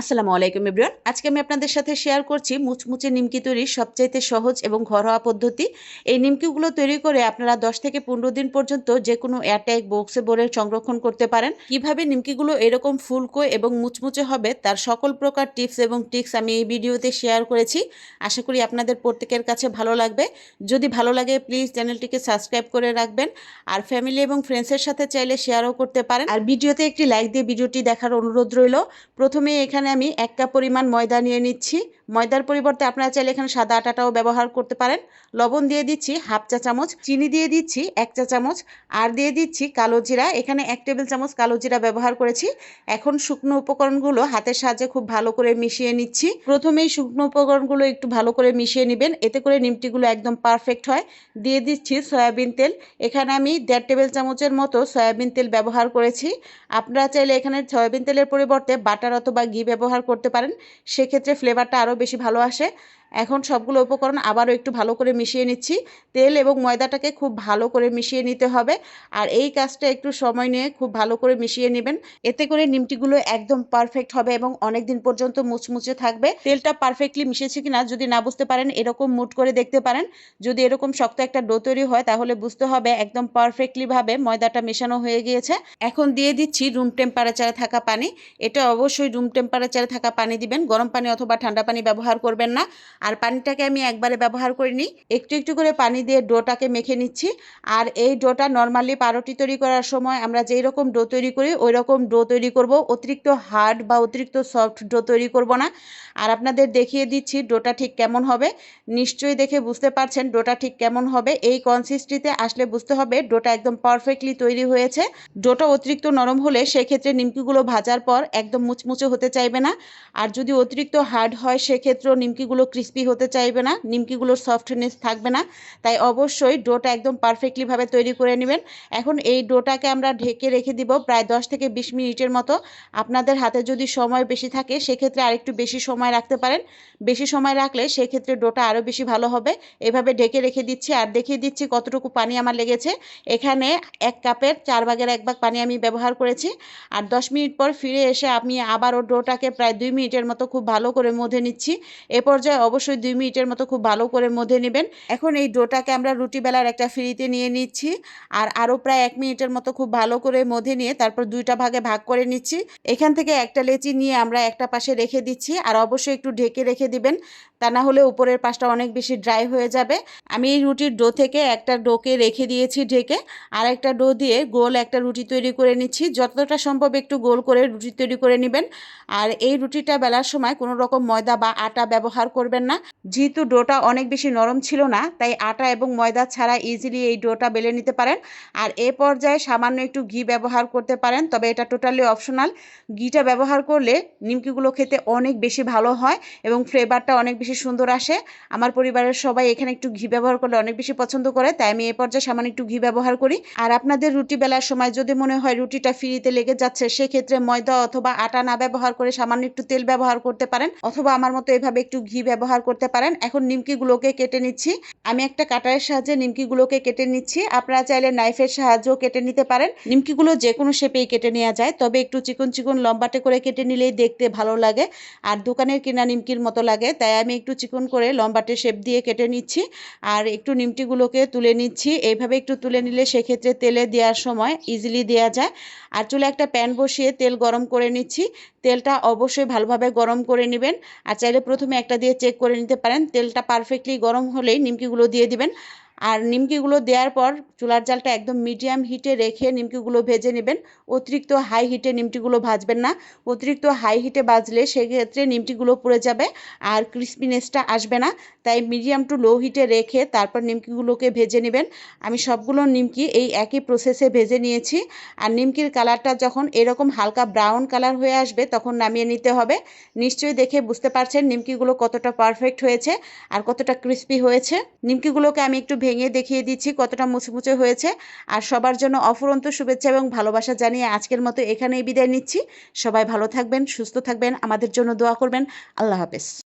আসসালামু আলাইকুম ইব্রিয়ান আজকে আমি আপনাদের সাথে শেয়ার করছি মুচমুচে নিমকি তৈরির সবচাইতে সহজ এবং ঘরোয়া পদ্ধতি। এই নিমকিগুলো তৈরি করে আপনারা 10 থেকে পনেরো দিন পর্যন্ত যে কোনো এয়ারটাইট বক্সে ভরে সংরক্ষণ করতে পারেন। কীভাবে নিমকিগুলো এরকম ফুলকো এবং মুচমুচে হবে তার সকল প্রকার টিপস এবং ট্রিক্স আমি এই ভিডিওতে শেয়ার করেছি। আশা করি আপনাদের প্রত্যেকের কাছে ভালো লাগবে। যদি ভালো লাগে, প্লিজ চ্যানেলটিকে সাবস্ক্রাইব করে রাখবেন। আর ফ্যামিলি এবং ফ্রেন্ডসের সাথে চাইলে শেয়ারও করতে পারেন। আর ভিডিওতে একটি লাইক দিয়ে ভিডিওটি দেখার অনুরোধ রইল। প্রথমে এখানে আমি এক কাপ পরিমাণ ময়দা নিয়ে নিচ্ছি। ময়দার পরিবর্তে আপনারা চাইলে এখানে সাদা আটাটাও ব্যবহার করতে পারেন। লবণ দিয়ে দিচ্ছি হাফ চা চামচ, চিনি দিয়ে দিচ্ছি এক চা চামচ, আর দিয়ে দিচ্ছি কালো জিরা। এখানে এক টেবিল চামচ কালো জিরা ব্যবহার করেছি। এখন শুকনো উপকরণগুলো হাতের সাহায্যে খুব ভালো করে মিশিয়ে নিচ্ছি। প্রথমেই শুকনো উপকরণগুলো একটু ভালো করে মিশিয়ে নেবেন। এতে করে নিমটিগুলো একদম পারফেক্ট হয়। দিয়ে দিচ্ছি সয়াবিন তেল। এখানে আমি দেড় টেবিল চামচের মতো সয়াবিন তেল ব্যবহার করেছি। আপনারা চাইলে এখানে সয়াবিন তেলের পরিবর্তে বাটার অথবা ঘি ব্যবহার করতে পারেন। সেক্ষেত্রে ফ্লেভারটা আরও বেশি ভালো আসে। এখন সবগুলো উপকরণ আবারও একটু ভালো করে মিশিয়ে নিচ্ছি। তেল এবং ময়দাটাকে খুব ভালো করে মিশিয়ে নিতে হবে। আর এই কাজটা একটু সময় নিয়ে খুব ভালো করে মিশিয়ে নেবেন। এতে করে নিমটিগুলো একদম পারফেক্ট হবে এবং অনেক দিন পর্যন্ত মুচমুচে থাকবে। তেলটা পারফেক্টলি মিশেছে কিনা যদি না বুঝতে পারেন, এরকম মুট করে দেখতে পারেন। যদি এরকম শক্ত একটা ডো তৈরি হয়, তাহলে বুঝতে হবে একদম পারফেক্টলি ভাবে ময়দাটা মেশানো হয়ে গিয়েছে। এখন দিয়ে দিচ্ছি রুম টেম্পারেচারে থাকা পানি। এটা অবশ্যই রুম টেম্পারেচারে থাকা পানি দিবেন। গরম পানি অথবা ঠান্ডা পানি ব্যবহার করবেন না। আর পানিটাকে আমি একবারে ব্যবহার করিনি। একটু একটু করে পানি দিয়ে ডোটাকে মেখে নিচ্ছি। আর এই ডোটা নর্মালি পারোটি তৈরি করার সময় আমরা যেই রকম ডো তৈরি করি, ওই রকম ডো তৈরি করব। অতিরিক্ত হার্ড বা অতিরিক্ত সফট ডো তৈরি করব না। আর আপনাদের দেখিয়ে দিচ্ছি ডোটা ঠিক কেমন হবে। নিশ্চয়ই দেখে বুঝতে পারছেন ডোটা ঠিক কেমন হবে। এই কনসিস্টিতে আসলে বুঝতে হবে ডোটা একদম পারফেক্টলি তৈরি হয়েছে। ডোটা অতিরিক্ত নরম হলে সেক্ষেত্রে নিমকিগুলো ভাজার পর একদম মুচমুচে হতে চাইবে না। আর যদি অতিরিক্ত হার্ড হয়, সেক্ষেত্রেও নিমকিগুলো ক্রিস্পি হতে চাইবে না, নিমকিগুলোর সফটনেস থাকবে না, তাই অবশ্যই ডোটা একদম পারফেক্টলিভাবে তৈরি করে নেবেন। এখন এই ডোটাকে আমরা ঢেকে রেখে দিব প্রায় দশ থেকে বিশ মিনিটের মতো। আপনাদের হাতে যদি সময় বেশি থাকে, সেক্ষেত্রে আরেকটু বেশি সময় রাখতে পারেন। বেশি সময় রাখলে সেক্ষেত্রে ডোটা আরও বেশি ভালো হবে। এভাবে ঢেকে রেখে দিচ্ছি আর দেখিয়ে দিচ্ছি কতটুকু পানি আমার লেগেছে। এখানে এক কাপের চার ভাগের এক ভাগ পানি আমি ব্যবহার করেছি। আর দশ মিনিট পর ফিরে এসে আমি আবারও ডোটাকে প্রায় দুই মিনিটের মতো খুব ভালো করে মধে নিচ্ছি। এ পর্যায়ে অবশ্যই দুই মিনিটের মতো খুব ভালো করে মধ্যে নেবেন। এখন এই ডোটাকে আমরা রুটি বেলার একটা ফ্রিতে নিয়ে নিচ্ছি। আর আরও প্রায় এক মিনিটের মতো খুব ভালো করে মধ্যে নিয়ে তারপর দুইটা ভাগে ভাগ করে নিচ্ছি। এখান থেকে একটা লেচি নিয়ে আমরা একটা পাশে রেখে দিচ্ছি। আর অবশ্যই একটু ঢেকে রেখে দিবেন। তা না হলে উপরের পাশটা অনেক বেশি ড্রাই হয়ে যাবে। আমি এই রুটির ডো থেকে একটা ডোকে রেখে দিয়েছি ঢেকে। আর একটা ডো দিয়ে গোল একটা রুটি তৈরি করে নিচ্ছি। যতটা সম্ভব একটু গোল করে রুটি তৈরি করে নেবেন। আর এই রুটিটা বেলার সময় কোনো রকম ময়দা বা আটা ব্যবহার করবেন না। যেহেতু ডোটা অনেক বেশি নরম ছিল না, তাই আটা এবং ময়দা ছাড়া ইজিলি এই ডোটা বেলে নিতে পারেন। আর এ পর্যায়ে সামান্য একটু ঘি ব্যবহার করতে পারেন, তবে এটা টোটালি অপশনাল ঘিটা ব্যবহার করলে নিমকিগুলো খেতে অনেক বেশি ভালো হয় এবং ফ্লেভারটা অনেক বেশি সুন্দর আসে। আমার পরিবারের সবাই এখানে একটু ঘি ব্যবহার করলে অনেক বেশি পছন্দ করে, তাই আমি এ পর্যায়ে সামান্য একটু ঘি ব্যবহার করি। আর আপনাদের রুটি বেলার সময় যদি মনে হয় রুটিটা ফ্রিতে লেগে যাচ্ছে, সেক্ষেত্রে ময়দা অথবা আটা না ব্যবহার করে সামান্য একটু তেল ব্যবহার করতে পারেন, অথবা আমার মতো এভাবে একটু ঘি ব্যবহার করতে পারেন। এখন নিমকিগুলোকে কেটে নিচ্ছি। আমি একটা কাটারের সাহায্যে নিমকিগুলোকে কেটে নিচ্ছি। আপনারা চাইলে নাইফের সাহায্যেও কেটে নিতে পারেন। নিমকিগুলো যে কোনো শেপেই কেটে নেওয়া যায়, তবে একটু চিকন চিকন লম্বাটে করে কেটে নিলেই দেখতে ভালো লাগে। আর দোকানের কিনা নিমকির মতো লাগে, তাই আমি একটু চিকন করে লম্বাটে শেপ দিয়ে কেটে নিচ্ছি আর একটু নিমটিগুলোকে তুলে নিচ্ছি। এইভাবে একটু তুলে নিলে সেক্ষেত্রে তেলে দেওয়ার সময় ইজিলি দেওয়া যায়। আর চুলে একটা প্যান বসিয়ে তেল গরম করে নিচ্ছি। তেলটা অবশ্যই ভালোভাবে গরম করে নেবেন। আর চাইলে প্রথমে একটা দিয়ে চেক করে নিতে পারেন। তেলটা পারফেক্টলি গরম হলেই নিমকিগুলো দিয়ে দিবেন। আর নিমকিগুলো দেওয়ার পর চুলার জালটা একদম মিডিয়াম হিটে রেখে নিমকিগুলো ভেজে নেবেন। অতিরিক্ত হাই হিটে নিমটিগুলো ভাজবেন না। অতিরিক্ত হাই হিটে বাজলে সেক্ষেত্রে নিমটিগুলো পুড়ে যাবে আর ক্রিসপিনেসটা আসবে না। তাই মিডিয়াম টু লো হিটে রেখে তারপর নিমকিগুলোকে ভেজে নেবেন। আমি সবগুলো নিমকি এই একই প্রসেসে ভেজে নিয়েছি। আর নিমকির কালারটা যখন এরকম হালকা ব্রাউন কালার হয়ে আসবে তখন নামিয়ে নিতে হবে। নিশ্চয়ই দেখে বুঝতে পারছেন নিমকিগুলো কতটা পারফেক্ট হয়েছে আর কতটা ক্রিস্পি হয়েছে। নিমকিগুলোকে আমি একটু ভেঙে দেখিয়ে দিচ্ছি কতটা মুচমুচে হয়েছে। আর সবার জন্য অফুরন্ত শুভেচ্ছা এবং ভালোবাসা জানিয়ে আজকের মতো এখানেই বিদায় নিচ্ছি। সবাই ভালো থাকবেন, সুস্থ থাকবেন, আমাদের জন্য দোয়া করবেন। আল্লাহ হাফেজ।